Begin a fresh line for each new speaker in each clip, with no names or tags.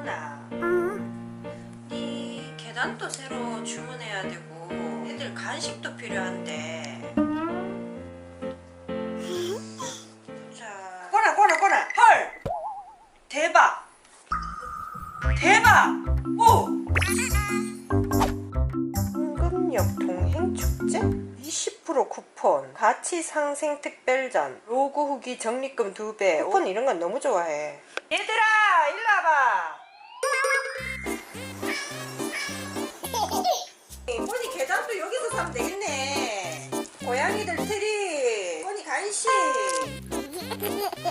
꼬나. 네 계단도 새로 주문해야 되고 애들 간식도 필요한데. 자. 꼬나 꼬나 꼬나 헐! 대박! 대박! 오! 황금역 동행축제? 20% 쿠폰. 가치 상생 특별전. 로고 후기 적립금 2배. 쿠폰 이런 건 너무 좋아해. 얘들아 일로 와봐 꼬니 계단도 여기서 사면 되겠네. 고양이들 트리 꼬니 간식.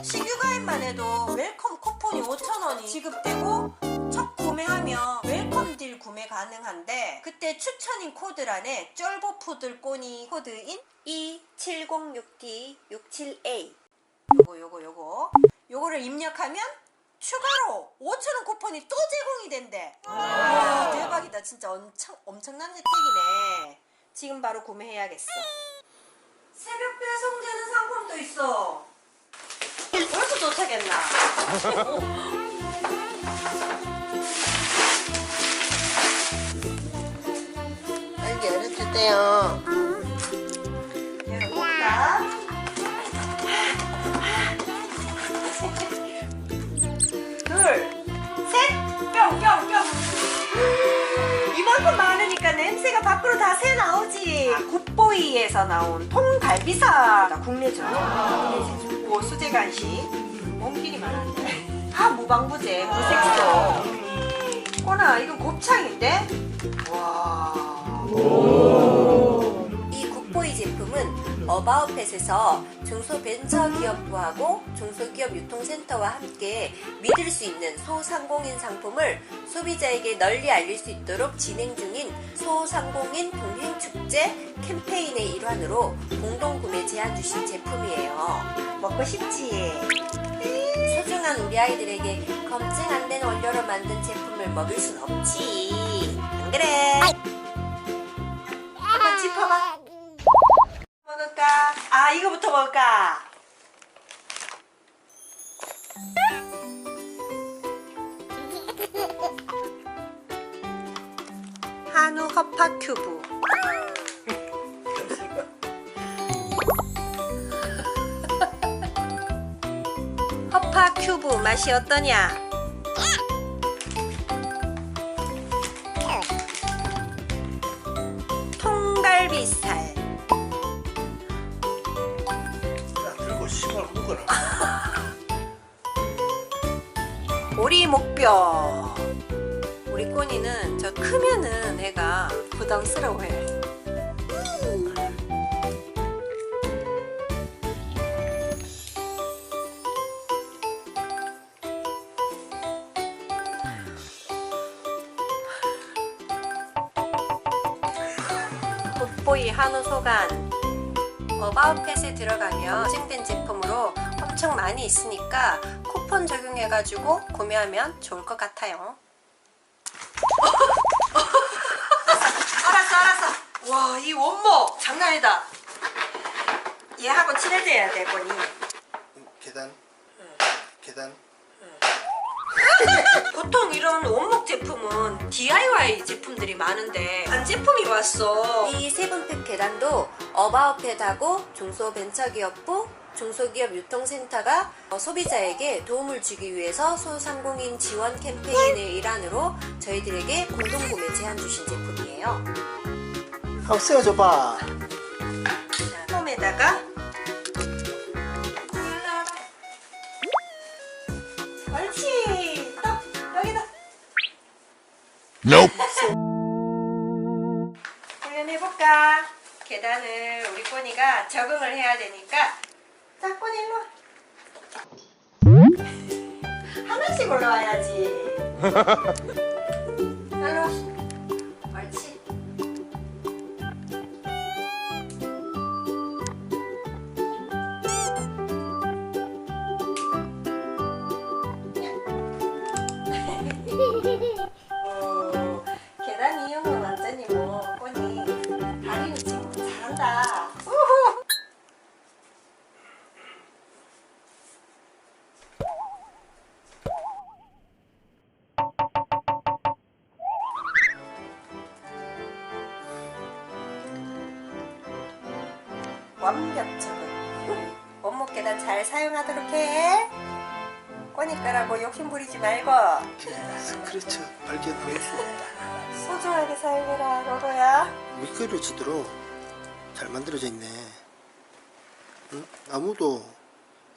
신규 가입만 해도 웰컴 쿠폰이 5,000원이 지급되고 첫 구매하면 웰컴 딜 구매 가능한데 그때 추천인 코드란에 쩔보푸들 꼬니 코드인 E E706D67A 요거 요거 요거. 요거를 입력하면 추가로 5,000원 쿠폰이 또 제공이 된대. 와 대박이다. 진짜 엄청, 엄청난 혜택이네. 지금 바로 구매해야겠어. 새벽 배송되는 상품도 있어. 벌써 도착했나? 빨리 열어주세요. 많으니까 냄새가 밖으로 다 새 나오지. 아, 굿보이에서 나온 통갈비살. 국내죠. 오, 수제 간식. 몸길이 많았네. 아, 무방부제, 무색소. 꼬나, 이건 곱창인데? 와.
어바웃펫에서 중소벤처기업부하고 중소기업 유통센터와 함께 믿을 수 있는 소상공인 상품을 소비자에게 널리 알릴 수 있도록 진행 중인 소상공인 동행축제 캠페인의 일환으로 공동구매 제안 주신 제품이에요.
먹고 싶지?
소중한 우리 아이들에게 검증 안 된 원료로 만든 제품을 먹을 순 없지. 안 그래?
이거부터 먹을까? 한우 허파 큐브. 허파 큐브 맛이 어떠냐? 통갈비살.
먹어라
오리 목뼈. 우리 꼬니는 저 크면은 애가 부담스러워해. 굿보이 한우 소간 어바웃펫에 들어가면 인증된 제품으로 엄청 많이 있으니까 쿠폰 적용해가지고 구매하면 좋을 것 같아요. 알았어, 알았어. 와, 이 원목 장난 아니다. 얘하고 친해져야 돼, 보니.
계단 계단
보통 이런 원목 제품은 DIY 제품들이 많은데 한 제품이 왔어.
이 세분팩 계단도 어바웃펫하고 중소벤처기업부 중소기업 유통센터가 어, 소비자에게 도움을 주기 위해서 소상공인 지원 캠페인의 일환으로 저희들에게 공동구매 제안 주신 제품이에요.
세워줘봐
자, 홈에다가
Nope.
훈련해볼까? 계단을 우리 꼬니가 적응을 해야 되니까 자 꼬니 일로 와. 하나씩 올라와야지. 일로 와 완벽적은 원목 계단 잘 사용하도록 해 꼬니까라고 욕심 부리지 말고
스크래치 발견하였습니다.
소중하게 사용해라 로로야
미끄러지도록 잘 만들어져 있네. 응? 나무도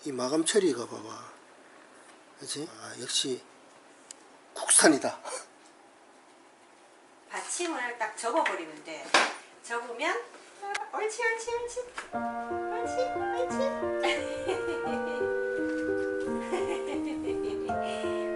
이 마감 처리가 봐봐. 그치? 아, 역시 국산이다.
받침을 딱 접어버리면 돼 접으면 아, 옳지 옳지 옳지 옳지 옳지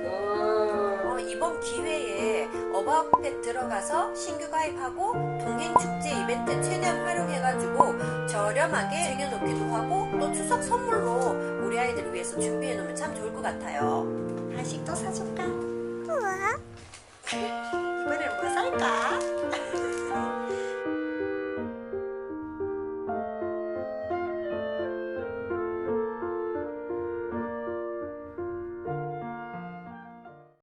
어, 이번 기회에 어바웃펫 들어가서 신규 가입하고 동행 축제 이벤트 최대한 활용해가지고 저렴하게 챙겨놓기도 하고 또 추석 선물로 우리 아이들을 위해서 준비해놓으면 참 좋을 것 같아요.
또 사줄까? 이번엔 뭐 살까?